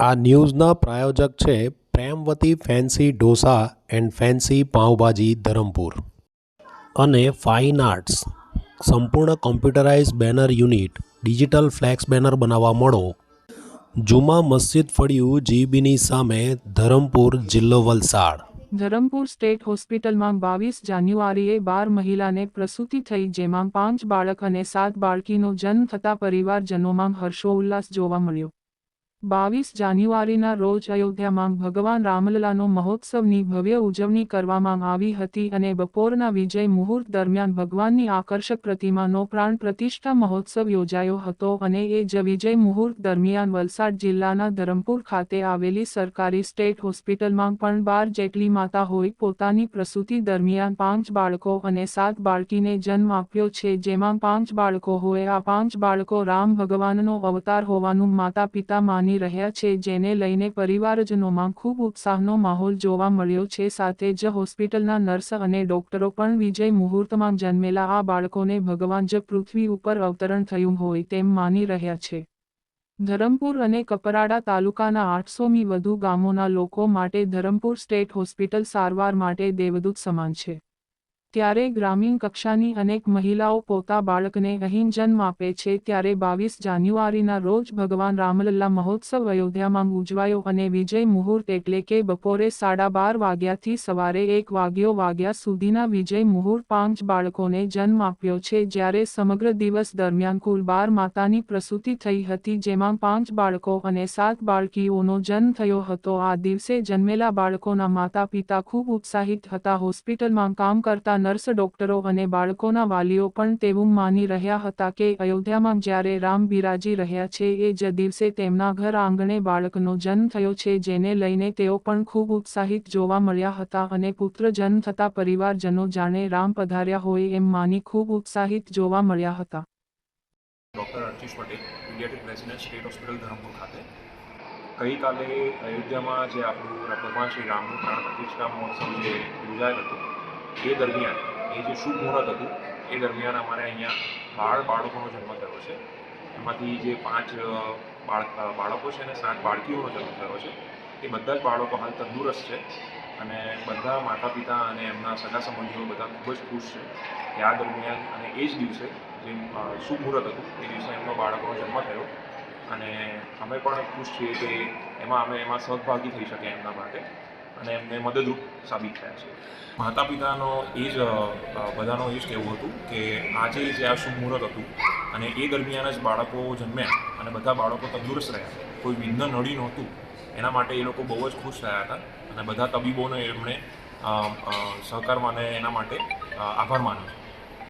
આ ન્યૂઝના પ્રાયોજક છે Premvati fancy dosa and fancy pav bhaji Dharampur. અને ફાઇન આર્ટ્સ. સંપૂર્ણ computerise banner unit, digital flex banner બનાવવા મળો. જુમા મસ્જિદ ફળિયું જીબીની સામે ધરમપુર જિલ્લો વલસાડ. ધરમપુર સ્ટેટ હોસ્પિટલમાં બાવીસ જાન્યુઆરીએ બાર મહિલાને પ્રસૂતિ થઈ જેમાં પાંચ બાળક અને સાત બાળકીનો જન્મ થતા પરિવારજનોમાં હર્ષોલ્લાસ જોવા મળ્યો. બાવીસ જાન્યુઆરીના રોજ અયોધ્યામાં ભગવાન રામલલાનો મહોત્સવની ભવ્ય ઉજવણી કરવામાં આવી હતી અને બપોરના વિજય મુહૂર્ત દરમિયાન ભગવાનની આકર્ષક પ્રતિમાનો પ્રાણ પ્રતિષ્ઠા મહોત્સવ યોજાયો હતો અને એ જ વિજય મુહૂર્ત દરમિયાન વલસાડ જિલ્લાના ધરમપુર ખાતે આવેલી સરકારી સ્ટેટ હોસ્પિટલમાં પણ બાર જેટલી માતા હોય પોતાની પ્રસૂતિ દરમિયાન પાંચ બાળકો અને સાત બાળકીને જન્મ આપ્યો છે જેમાં પાંચ બાળકો હોય આ પાંચ બાળકો રામ ભગવાનનો અવતાર હોવાનું માતા પિતા માની રહ્યા છે, જેને લઈને પરિવારજનોમાં ખૂબ ઉત્સાહનો માહોલ જોવા મળ્યો છે. સાથે જ હોસ્પિટલના નર્સ અને ડોક્ટરો પણ વિજય મુહૂર્તમાં જન્મેલા. આ બાળકોને ભગવાન જ પૃથ્વી ઉપર અવતરણ થયું હોય તેમ માની રહ્યા છે. ધરમપુર અને કપરાડા તાલુકાના આઠસોમી વધુ ગામોના લોકો માટે ધરમપુર સ્ટેટ હોસ્પિટલ સારવાર માટે દેવદૂત સમાન છે. ત્યારે ગ્રામીણ કક્ષાની અનેક મહિલાઓ પોતા બાળકને અહીં જન્મ આપે છે ત્યારે બાવીસ જાન્યુઆરીના રોજ ભગવાન રામલલ્લા મહોત્સવ અયોધ્યામાં ઉજવાયો અને વિજય મુહૂર્ત એટલે કે બપોરે સાડા બાર વાગ્યાથી સવારે એક વાગ્યો વાગ્યા સુધીના વિજય મુહૂર્ત પાંચ બાળકોને જન્મ આપ્યો છે જ્યારે સમગ્ર દિવસ દરમિયાન કુલ બાર માતાની પ્રસૂતિ થઈ હતી જેમાં પાંચ બાળકો અને સાત બાળકીઓનો જન્મ થયો હતો. આ દિવસે જન્મેલા બાળકોના માતા પિતા ખૂબ ઉત્સાહિત હતા. હોસ્પિટલમાં કામ કરતા નર્સ, ડોક્ટરો અને બાળકોના વાલીઓ પણ તેવું માની રહ્યા હતા કે અયોધ્યામાં જ્યારે રામ બિરાજી રહ્યા છે એ જ દિવસે તેમના ઘર આંગણે બાળકનો જન્મ થયો છે, જેને લઈને તેઓ પણ ખૂબ ઉત્સાહિત જોવા મળ્યા હતા અને પુત્ર જન્મ થતા પરિવારજનો જાણે રામ પધાર્યા હોય એમ માની ખૂબ ઉત્સાહિત જોવા મળ્યા હતા. ગઈકાલે અયોધ્યામાં જે આપણું ભગવાન શ્રી રામનું પ્રાણ પ્રતિષ્ઠા મહોત્સવ જે યોજાયેલ હતો એ દરમિયાન, એ જે શુભ મુહૂર્ત હતું, એ દરમિયાન અમારે અહીંયા બાળ બાળકોનો જન્મ થયો છે. એમાંથી જે પાંચ બાળકો છે અને સાત બાળકીઓનો જન્મ થયો છે. એ બધા જ બાળકો હાલ તંદુરસ્ત છે અને બધા માતા પિતા અને એમના સગા સંબંધીઓ બધા ખૂબ જ ખુશ છે કે આ દરમિયાન અને એ જ દિવસે જે શુભ મુહૂર્ત હતું, એ દિવસે એમનો બાળકોનો જન્મ થયો અને અમે પણ ખુશ છીએ કે એમાં અમે એમાં સહભાગી થઈ શકીએ એમના માટે. અને એમને મદદરૂપ સાબિત થયા છે. માતા પિતાનો એ જ બધાનો એ જ કહેવું હતું કે આજે જે આ શુભ મુહૂર્ત હતું અને એ દરમિયાન જ બાળકો જન્મ્યા અને બધા બાળકો તંદુરસ્ત રહ્યા. કોઈ વિઘ્ન નડી નહોતું. એના માટે એ લોકો બહુ જ ખુશ થયા હતા અને બધા તબીબોને એમણે સહકાર માને એના માટે આભાર માન્યો.